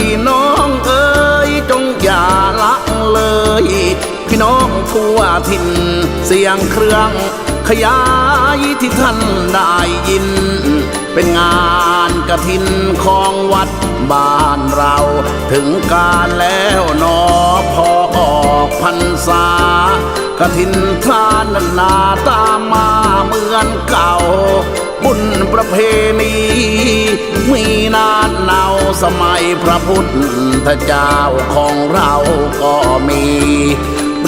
วันนี้นะพี่น้องเอ๋ยจงอย่าละเลย พี่น้องทั่วถิ่นเสียงเครื่องขยายที่ท่านได้ยิน เป็นงานกระถินของวัดบ้านเรา ถึงการแล้วนอพอออกพรรษากระถินทานนานาตามมาเหมือนเก่า บุญประเพณีมีนาน สมัยพระพุทธเจ้าของเราก็มี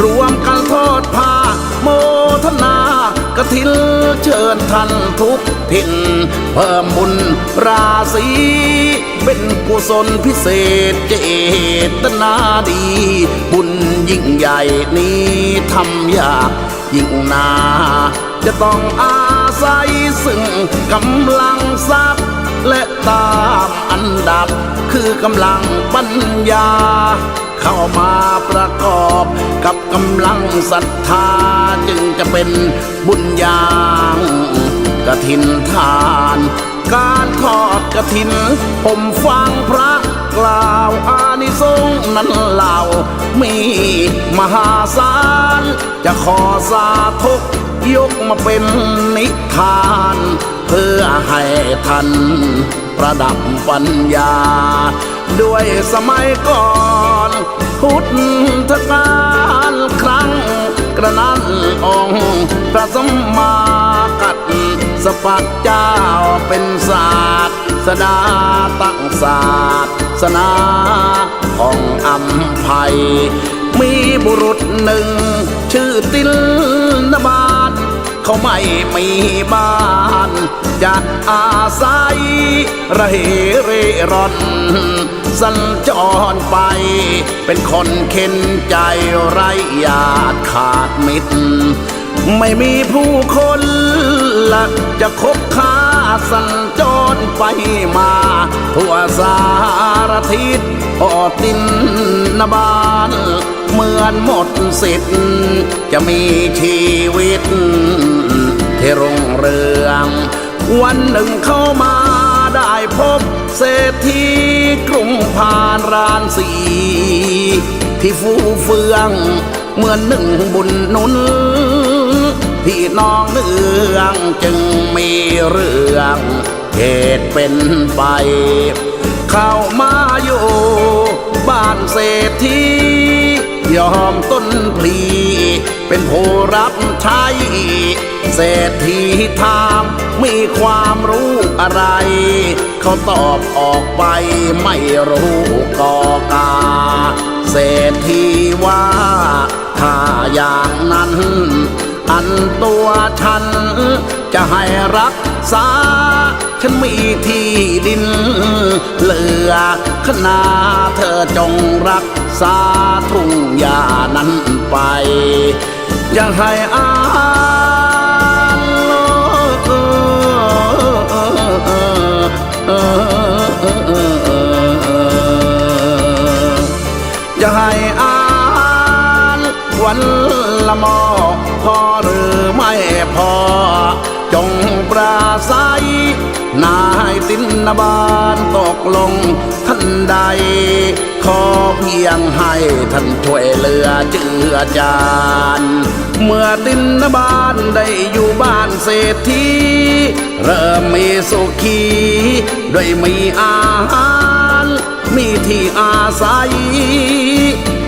รวมกันทอดผ้าโมทนากระถินเชิญท่านทุกถิ่นเพิ่มบุญราศีเป็นกุศลพิเศษเจตนาดี บุญยิ่งใหญ่นี้ทำยากยิ่งนา จะต้องอาศัยซึ่งกำลังทรัพย์ และตามอันดับคือกำลังปัญญา เข้ามาประกอบกับกำลังศรัทธาจึงจะเป็นบุญญางกระถินทาน การทอดกระถิน ผมฟังพระกล่าวอานิสงส์นั้นเหล่า มีมหาศาล จะขอสาธุยกมาเป็นนิทาน พื่อให้ท่านประดับปัญญา ด้วยสมัยก่อนพุทธกาลครั้งกระนั้นองค์พระสมมากัดสปัดเจ้าเป็นศาสตร์สดาตั้งศาสตร์สนาของอัมภัย มีบุรุษหนึ่ง ชื่อติลนบาทเขาไม่มีบ้าน จะอาศัย ระเหเร่ร่อนสัญจรไป เป็นคนเข็นใจไรญาติขาดมิตร ไม่มีผู้คนละจะคบค้าสัญจรไปมา ทั่วสารทิศพอตินนบานเหมือนหมดสิทธิ์ จะมีชีวิตที่รุ่งเรือง วันหนึ่งเข้ามาได้พบเศรษฐีกรุงพานรานสี ที่ฟูเฟืองเหมือนหนึ่งบุญนุนพี่น้องเนืองจึงมีเรื่องเหตุเป็นไป เข้ามาอยู่บ้านเศรษฐี อมต้นพลี เป็นผู้รับใช้เศรษฐีถามมีความรู้อะไร เขาตอบออกไปไม่รู้กอกา เศรษฐีว่า ถ้าอย่างนั้น อันตัวฉันจะให้รักษา ฉันมีที่ดิน เหลือขนาเธอจงรักษาทุ่งหญ้านั้นไป อย่าให้อาหารจะให้อาหารวันละมอพอหรือไม่พอ ตินนบานตกลงท่านใด ขอเพียงให้ท่านช่วยเหลือเจือจานเมื่อตินนบานได้อยู่บ้านเศรษฐีเริ่มมีสุขีด้วยมีอาหาร มีที่อาศัย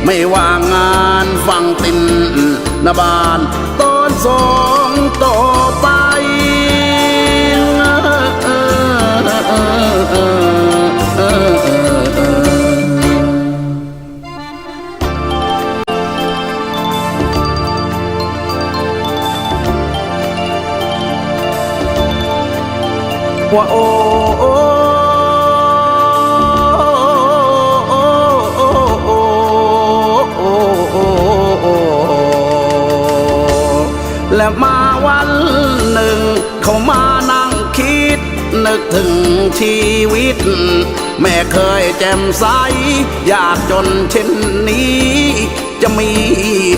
ไม่ว่างานฟังตินนบานตอนสองต่อไว่าโอ้และมาวันหนึ่ง เขามานั่งคิด นึกถึงชีวิต แม่เคยแจ่มใส อยากจนเช่นนี้ จะมี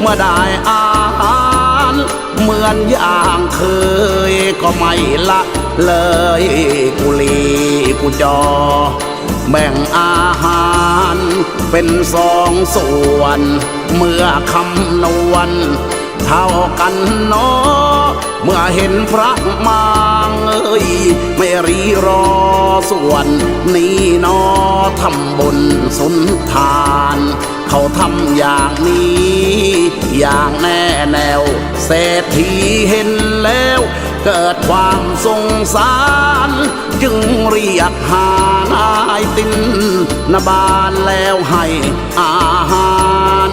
เมื่อได้อาหารเหมือนอย่างเคยก็ไม่ละเลยกุลีกุจอ แบ่งอาหารเป็นสองส่วน เมื่อคำนวณเท่ากันเนาะเมื่อเห็นพระมางเอ้ยไม่รีรอส่วน นี้นอทำบุญสุนทาน เขาทำอย่างนี้ อย่างแน่แนว เศรษฐีเห็นแล้ว เกิดความสงสาร จึงเรียกหานายตินนบานแล้วให้อาหาร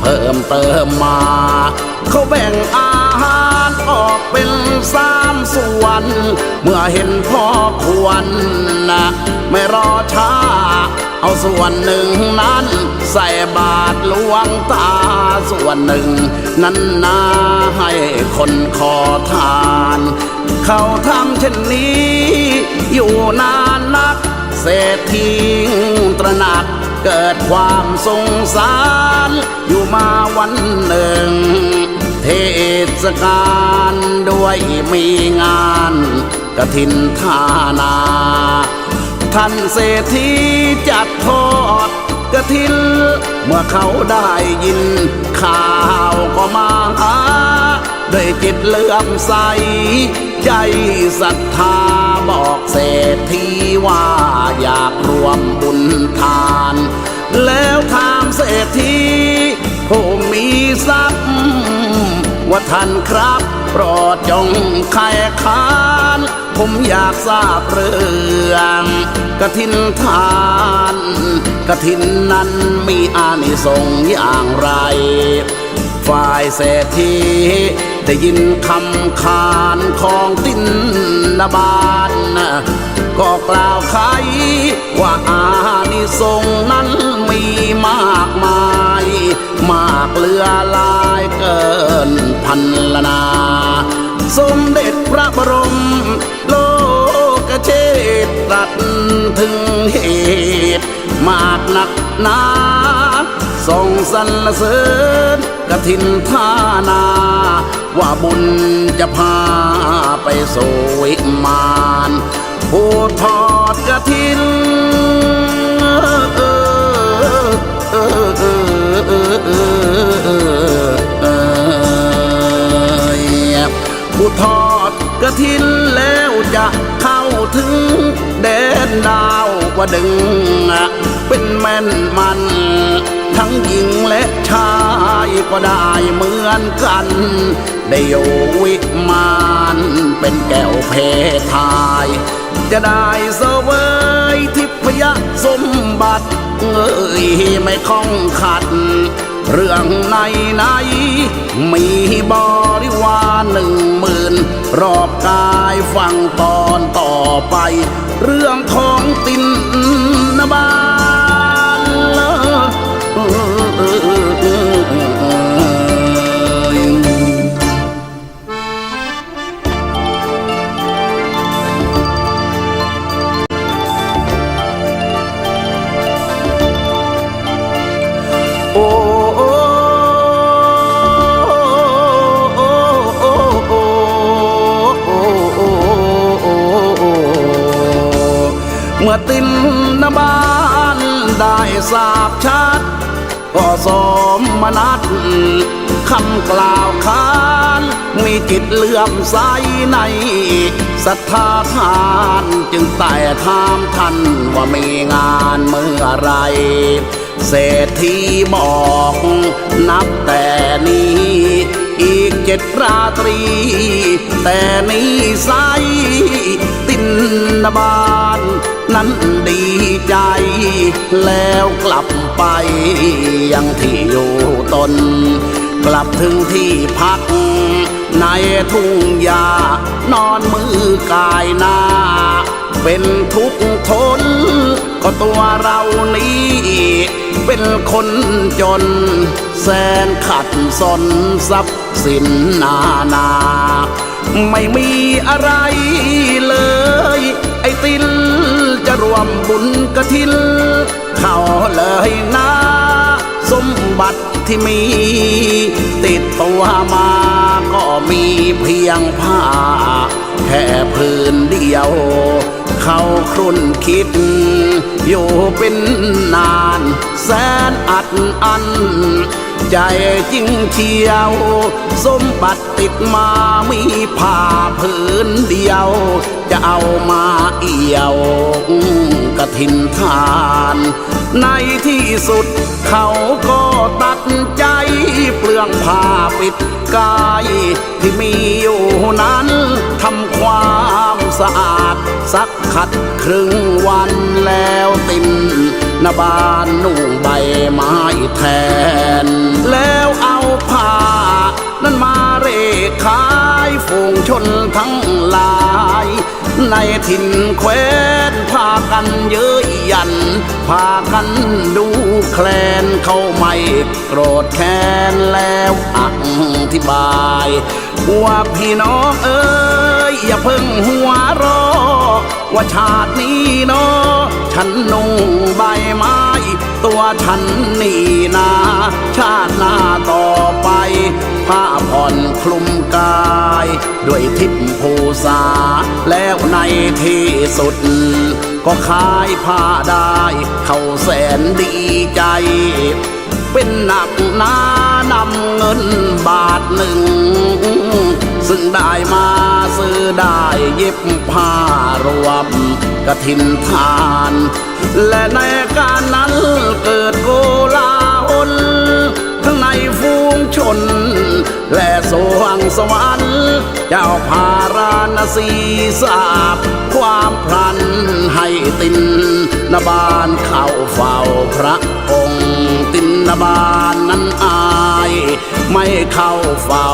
เพิ่มเติมมา เขาแบ่งอาหารออกเป็นสามส่วน เมื่อเห็นพ่อควรนะไม่รอช้า เอาส่วนหนึ่งนั้น ใส่บาตรหลวงตา ส่วนหนึ่ง นั้นนาให้คนขอทาน เขาทำเช่นนี้ อยู่นานนัก เศรษฐีตระหนักเกิดความสงสาร อยู่มาวันหนึ่ง เทศกาลด้วยมีงานกระถินทานา ท่านเศรษฐีจัดทอดกระถินเมื่อเขาได้ยิน ข่าวก็มาหาด้วยจิตเลื่อมใส ใจศรัทธาบอกเศรษฐีว่าอยากรวมบุญทาน แล้วถามเศรษฐีผู้มีทรัพย์ ว่าท่านครับโปรดจงไขคา ผมอยากทราบเรื่องกระถินทานกระถินนั้นมีอานิสงส์อย่างไร ฝ่ายเศรษฐีได้ยินคำขานของตินนบานก็กล่าวไขว่าอานิสงส์นั้นมีมากมาย มากเลือลายเกินพันละนา สมเด็จพระบรม โลกเชษตรัสถึงเหตุ มากหนักหนาส่งสรรเสริญกฐินทานา ว่าบุญจะพาไปสู่วิมานผู้ทอดกฐิน ผู้ทอดกระถินแล้วจะเข้าถึงแดนดาวว่าดึง เป็นแม่นมัน ทั้งหญิงและชายก็ได้เหมือนกัน ได้อยู่วิมานเป็นแก้วเพทาย จะได้เสวยทิพยสมบัติเอ้ยไม่คล้องขัด เรื่องในในมีบริวารหนึ่งหมื่นรอบกายฟังตอนต่อไป เรื่องของตินนบา เมื่อตินนบานได้ทราบชัด ก็สมมนัดคำกล่าวขาน มีจิตเลื่อมใสในศรัทธาทานจึงแต่ถามท่านว่ามีงานเมื่อไร เศรษฐีบอกนับแต่นี้ อีกเจ็ดราตรี แต่นี้ใสย นนบานนั้นดีใจ แล้วกลับไปยังที่อยู่ตน กลับถึงที่พัก ในทุ่งหญ้านอนมือกายหน้า เป็นทุกข์ทน ก็ตัวเรานี้เป็นคนจน แสนขัดสนทรัพย์สินนานา ไม่มีอะไรเลย ไอ้ติลจะรวมบุญกระทิน เข้าเลยนะสมบัติที่มี ติดตัวมาก็มีเพียงผ้า แค่พื้นเดียว เขาครุ่นคิด อยู่เป็นนาน แสนอัดอัน ใจจริงเชียว สมบัติติดมามีผ้าพื้นเดียว จะเอามาเอี่ยวกระถินทาน ในที่สุดเขาก็ตัดใจเปลืองผ้าปิดกายที่มีอยู่นั้นทำความสะอาด สักขัดครึ่งวันแล้วติน นบานนุ่งใบไม้แทน แล้วเอาผ้า นั้นมาเร่ขายฝูงชนทั้งหลาย ในถิ่นแคว้นพากันเย้ยยัน พากันดูแคลนเขาไม่โกรธแค้นแล้วอธิบาย ว่าพี่น้องเอ้ยอย่าเพิ่งหัวรอ ว่าชาตินี้เนาะฉันนุ่งใบไม้ ตัวฉันนี่นา ชาติหน้าต่อไป ผ้าผ่อนคลุมกาย ด้วยทิพภูษา แล้วในที่สุด ก็ขายผ้าได้ เขาแสนดีใจ เป็นหนักหนานำเงินบาทหนึ่ง ซึ่งได้มาซื้อได้เย็บผ้ารวมกระถินทาน และในการนั้นเกิดโกลาหลทั้งในฟูงชน และสวงสวรรค์เจ้าพาราณสีทราบความพลันให้ตินนบานเข้าเฝ้าพระองค์ บานนั้นอาย ไม่เข้าเฝ้า